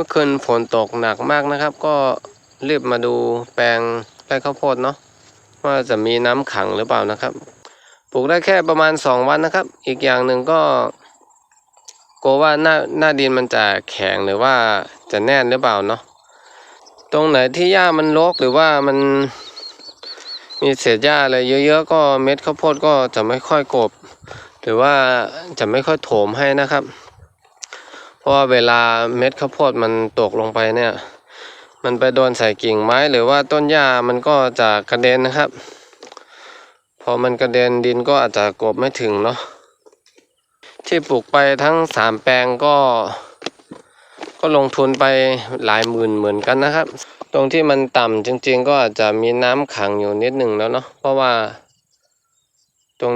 มื่อคืนฝนตกหนักมากนะครับ ก็รีบมาดูแปลงไร่ข้าวโพดเนาะว่าจะมีน้ำขังหรือเปล่านะครับ ปลูกได้แค่ประมาณสองวันนะครับ อีกอย่างหนึ่งก็กลัวว่าหน้าหน้าดินมันจะแข็งหรือว่าจะแน่นหรือเปล่าเนาะตรงไหนที่หญ้ามันรกหรือว่ามันมีเศษหญ้าอะไรเยอะๆก็เม็ดข้าวโพดก็จะไม่ค่อยกบ หรือว่าจะไม่ค่อยโถมให้นะครับ ราะว่าเวลาเม็ดข้าวโพดมันตกลงไปเนี่ย มันไปโดนใส่กิ่งไม้หรือว่าต้นหญ้ามันก็จะกระเด็นนะครับ พอมันกระเด็นดินก็อาจจะกบไม่ถึงเนาะที่ปลูกไปทั้งสามแปลงก็ก็ลงทุนไปหลายหมื่นเหมือนกันนะครับ ตรงที่มันต่ำจริง ๆ ก็อาจจะมีน้ำขังอยู่นิดหนึ่งแล้วเนาะเพราะว่า ตรง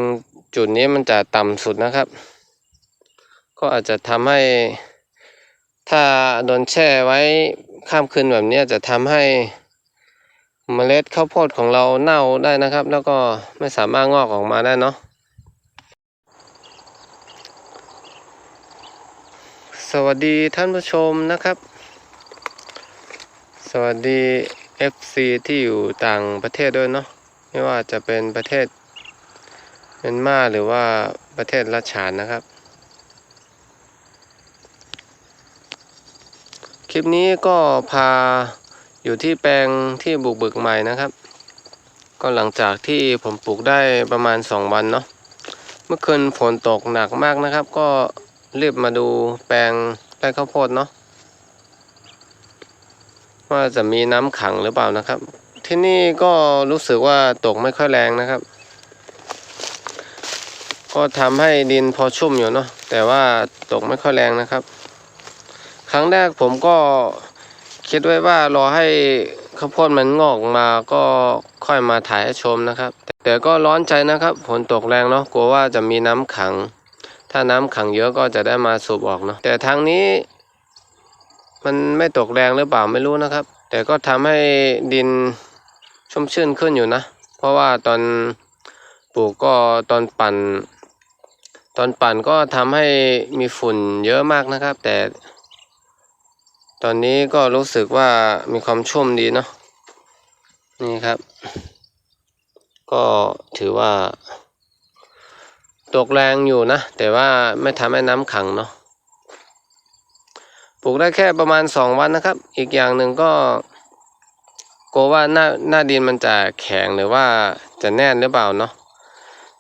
จุดนี้มันจะต่ำสุดนะครับ ก็อาจจะทำให้ ถ้าโดนแช่ไว้ข้ามคืนแบบนี้จะทำให้เมล็ดข้าวโพดของเราเน่าได้นะครับ แล้วก็ไม่สามารถงอกออกมาได้เนาะสวัสดีท่านผู้ชมนะครับ สวัสดี FC ที่อยู่ต่างประเทศด้วยเนาะไม่ว่าจะเป็นประเทศเมียนมาหรือว่าประเทศรัชฉานนะครับ คลิปนี้ก็พาอยู่ที่แปลงที่บุกบึกใหม่นะครับ ก็หลังจากที่ผมปลูกได้ประมาณ 2 วันเนาะเมื่อคืนฝนตกหนักมากนะครับ ก็รีบมาดูแปลงไร่ข้าวโพดเนาะว่าจะมีน้ำขังหรือเปล่านะครับ ที่นี่ก็รู้สึกว่าตกไม่ค่อยแรงนะครับ ก็ทำให้ดินพอชุ่มอยู่เนาะแต่ว่าตกไม่ค่อยแรงนะครับ ครั้งแรกผมก็คิดไว้ว่ารอให้ข้าวโพดมันงอกมาก็ค่อยมาถ่ายให้ชมนะครับ แต่ก็ร้อนใจนะครับฝนตกแรงเนาะกลัวว่าจะมีน้ำขัง ถ้าน้ำขังเยอะก็จะได้มาสูบออกเนาะแต่ทางนี้ มันไม่ตกแรงหรือเปล่าไม่รู้นะครับ แต่ก็ทำให้ดินชุ่มชื่นขึ้นอยู่นะ เพราะว่าตอนปลูกก็ตอนปั่น ตอนปั่นก็ทำให้มีฝุ่นเยอะมากนะครับ แต่ ตอนนี้ก็รู้สึกว่ามีความชุ่มดีเนาะนี่ครับ ก็ถือว่า ตกแรงอยู่นะ แต่ว่าไม่ทำให้น้ำขังเนาะปลูกได้แค่ประมาณสองวันนะครับ อีกอย่างหนึ่งก็กลัวว่าหน้าหน้าดินมันจะแข็งหรือว่าจะแน่นหรือเปล่าเนาะ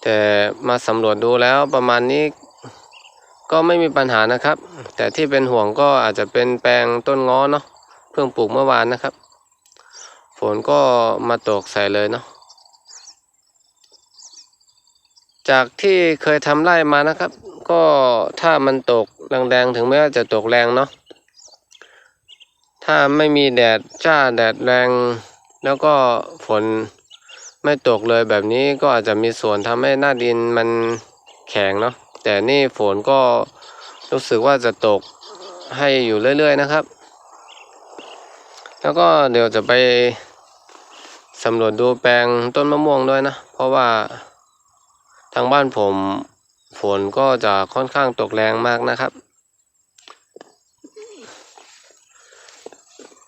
แต่มาสำรวจดูแล้วประมาณนี้ ก็ไม่มีปัญหานะครับ แต่ที่เป็นห่วงก็อาจจะเป็นแปลงต้นง้อเนาะเพิ่งปลูกเมื่อวานนะครับ ฝนก็มาตกใส่เลยเนาะจากที่เคยทำไร่มานะครับ ก็ถ้ามันตกแรงๆถึงแม้ว่าจะตกแรงเนาะถ้าไม่มีแดดจ้าแดดแรง แล้วก็ฝนไม่ตกเลยแบบนี้ก็อาจจะมีส่วนทำให้หน้าดินมันแข็งเนาะ แต่นี่ฝนก็รู้สึกว่าจะตกให้อยู่เรื่อยๆนะครับ แล้วก็เดี๋ยวจะไปสำรวจดูแปลงต้นมะม่วงด้วยนะ เพราะว่าทางบ้านผมฝนก็จะค่อนข้างตกแรงมากนะครับ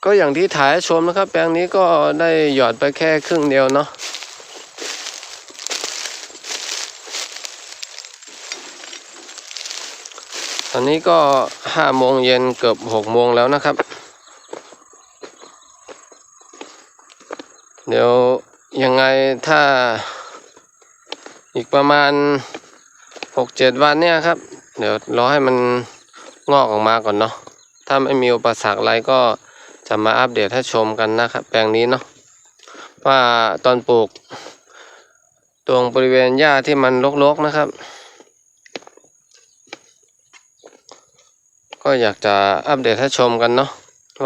ก็อย่างที่ถ่ายชมนะครับ แปลงนี้ก็ได้หยอดไปแค่ครึ่งเดียวเนาะ ตอนนี้ก็ห้าโมงเย็นเกือบหกโมงแล้วนะครับ เดี๋ยวยังไงถ้าอีกประมาณหกเจ็ดวันเนี่ยครับ เดี๋ยวรอให้มันงอกออกมาก่อนเนาะถ้าไม่มีอุปสรรคอะไรก็จะมาอัปเดตให้ชมกันนะครับ แปลงนี้เนาะว่าตอนปลูก ตรงบริเวณหญ้าที่มันรกๆนะครับ ก็อยากจะอัปเดตให้ชมกันเนาะ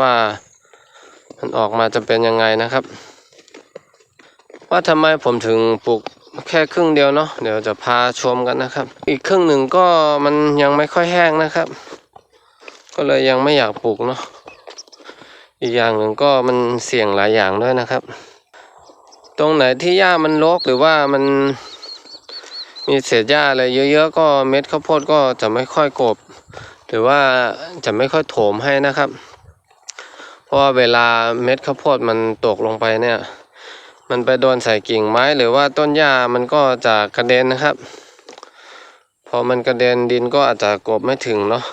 ว่ามันออกมาจะเป็นยังไงนะครับ ว่าทำไมผมถึงปลูกแค่ครึ่งเดียวเนาะเดี๋ยวจะพาชมกันนะครับ อีกครึ่งหนึ่งก็มันยังไม่ค่อยแห้งนะครับ ก็เลยยังไม่อยากปลูกเนาะอีกอย่างหนึ่งก็มันเสี่ยงหลายอย่างด้วยนะครับ ตรงไหนที่หญ้ามันรกหรือว่ามันมีเศษหญ้าอะไรเยอะๆก็เม็ดข้าวโพดก็จะไม่ค่อยกบ หรือว่าจะไม่ค่อยโถมให้นะครับ เพราะว่าเวลาเม็ดข้าวโพดมันตกลงไปเนี่ย มันไปโดนใส่กิ่งไม้หรือว่าต้นหญ้ามันก็จะกระเด็นนะครับ พอมันกระเด็นดินก็อาจจะกบไม่ถึงเนาะ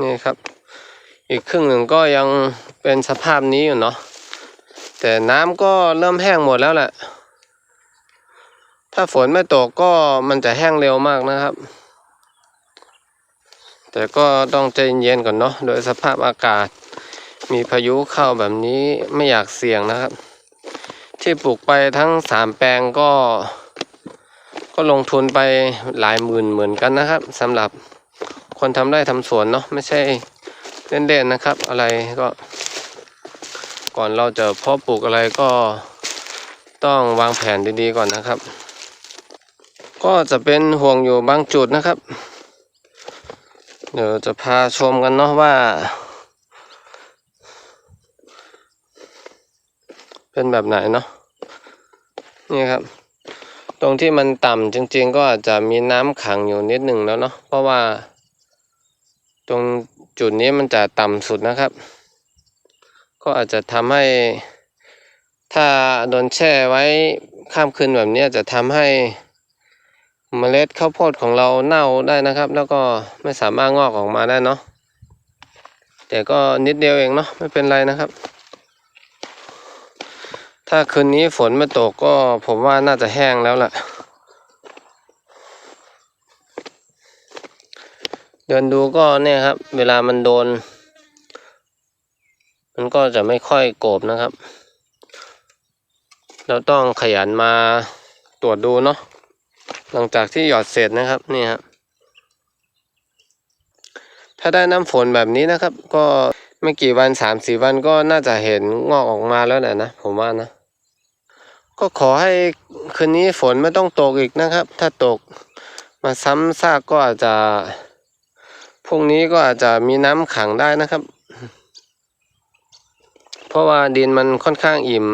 นี่ครับ อีกครึ่งหนึ่งก็ยังเป็นสภาพนี้อยู่เนาะแต่น้ำก็เริ่มแห้งหมดแล้วแหละ ถ้าฝนไม่ตกก็มันจะแห้งเร็วมากนะครับ แต่ก็ต้องใจเย็นก่อนเนาะโดยสภาพอากาศ มีพายุเข้าแบบนี้ไม่อยากเสี่ยงนะครับ ที่ปลูกไปทั้งสามแปลงก็ ก็ลงทุนไปหลายหมื่นเหมือนกันนะครับสำหรับคนทำไร่ทำสวนเนาะไม่ใช่เล่นๆนะครับ อะไรก็ ก่อนเราจะเพาะปลูกอะไรก็ต้องวางแผนดีๆก่อนนะครับ ก็จะเป็นห่วงอยู่บางจุดนะครับ เดี๋ยวจะพาชมกันเนาะว่า เป็นแบบไหนเนาะนี่ครับ ตรงที่มันต่ำจริง ๆ ก็อาจจะมีน้ำขังอยู่นิดหนึ่งแล้วเนาะเพราะว่า ตรงจุดนี้มันจะต่ำสุดนะครับ ก็อาจจะทำให้ ถ้าโดนแช่ไว้ข้ามคืนแบบนี้จะทำให้ เมล็ดข้าวโพดของเราเน่าได้นะครับ แล้วก็ไม่สามารถงอกออกมาได้เนาะแต่ก็นิดเดียวเองเนาะไม่เป็นไรนะครับ ถ้าคืนนี้ฝนไม่ตกก็ผมว่าน่าจะแห้งแล้วล่ะ เดินดูก็เนี่ยครับ เวลามันโดน มันก็จะไม่ค่อยโกบนะครับ เราต้องขยันมาตรวจดูเนาะ หลังจากที่หยอดเสร็จนะครับนี่ครับถ้าได้น้ำฝนแบบนี้นะครับ ก็ไม่กี่วันสามสี่วันก็น่าจะเห็นงอกออกมาแล้วแหละนะผมว่านะ ก็ขอให้คืนนี้ฝนไม่ต้องตกอีกนะครับ ถ้าตกมาซ้ำซากก็อาจจะพรุ่งนี้ก็อาจจะมีน้ำขังได้นะครับ เพราะว่าดินมันค่อนข้างอิ่ม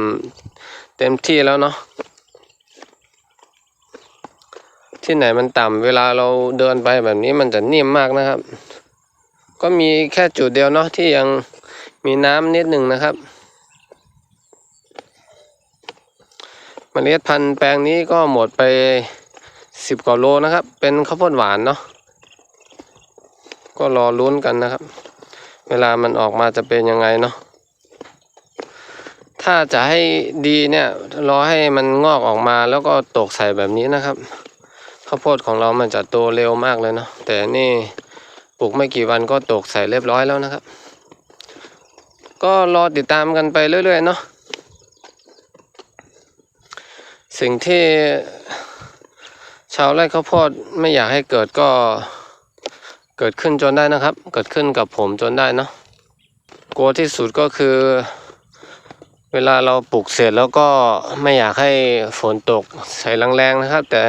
เต็มที่แล้วเนาะ ที่ไหนมันต่ำเวลาเราเดินไปแบบนี้มันจะนิ่มมากนะครับ ก็มีแค่จุดเดียวเนาะที่ยังมีน้ำนิดหนึ่งนะครับเมล็ดพันธุ์แปลงนี้ก็หมดไปสิบกว่าโลนะครับ เป็นข้าวโพดหวานเนาะก็รอลุ้นกันนะครับ เวลามันออกมาจะเป็นยังไงเนาะถ้าจะให้ดีเนี่ยรอให้มันงอกออกมาแล้วก็ตกใส่แบบนี้นะครับ ข้าวโพดของเรามันจะโตเร็วมากเลยเนาะแต่นี่ปลูกไม่กี่วันก็ตกใส่เรียบร้อยแล้วนะครับ ก็รอติดตามกันไปเรื่อยๆเนาะสิ่งที่ชาวไร่ข้าวโพดไม่อยากให้เกิดก็เกิดขึ้นจนได้นะครับ เกิดขึ้นกับผมจนได้เนาะกลัวที่สุดก็คือ เวลาเราปลูกเสร็จแล้วก็ไม่อยากให้ฝนตกใส่แรงๆนะครับ แต่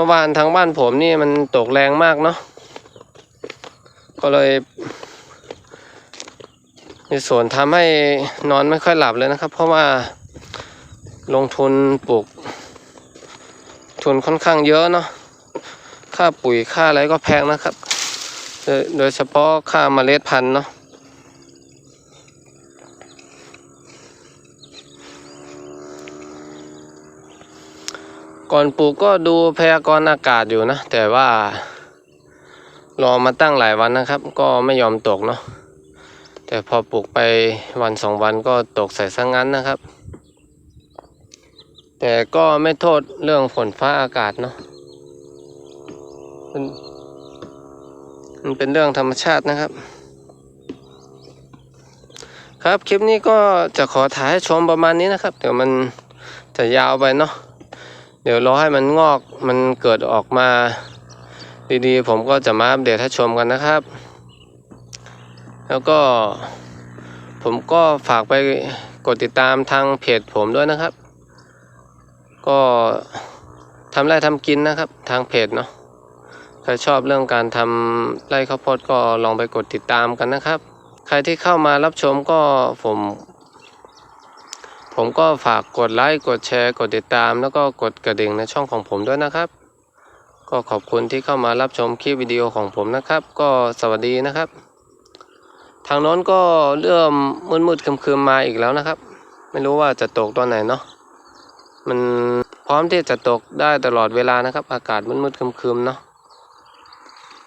มื่อวานทางบ้านผมนี่มันตกแรงมากเนาะก็เลยในส่วนทำให้นอนไม่ค่อยหลับเลยนะครับ เพราะว่าลงทุนปลูกทุนค่อนข้างเยอะเนาะค่าปุ๋ยค่าอะไรก็แพงนะครับ โดยโดยเฉพาะค่าเมล็ดพันธุ์เนาะ ก่อนปลูกก็ดูพยากรณ์อากาศอยู่นะ แต่ว่ารอมาตั้งหลายวันนะครับ ก็ไม่ยอมตกเนาะแต่พอปลูกไปวันสองวันก็ตกใส่ซะงั้นนะครับ แต่ก็ไม่โทษเรื่องฝนฟ้าอากาศเนาะมันเป็นเรื่องธรรมชาตินะครับ ครับคลิปนี้ก็จะขอถ่ายให้ชมประมาณนี้นะครับ เดี๋ยวมันจะยาวไปเนาะ เดี๋ยวรอให้มันงอกมันเกิดออกมาดีๆ ผมก็จะมาอัปเดตให้ชมกันนะครับ แล้วก็ผมก็ฝากไปกดติดตามทางเพจผมด้วยนะครับ ก็ทำไร่ทำกินนะครับ ทางเพจเนาะใครชอบเรื่องการทำไร่ข้าวโพดก็ลองไปกดติดตามกันนะครับ ใครที่เข้ามารับชมก็ผม ผมก็ฝากกดไลค์กดแชร์กดติดตาม แล้วก็กดกระดิ่งในช่องของผมด้วยนะครับ ก็ขอบคุณที่เข้ามารับชมคลิปวิดีโอของผมนะครับ ก็สวัสดีนะครับ ทางโน้นก็เริ่มมืดๆครึมๆมาอีกแล้วนะครับ ไม่รู้ว่าจะตกตอนไหนเนาะมันพร้อมที่จะตกได้ตลอดเวลานะครับ อากาศมืดๆครึมๆเนาะ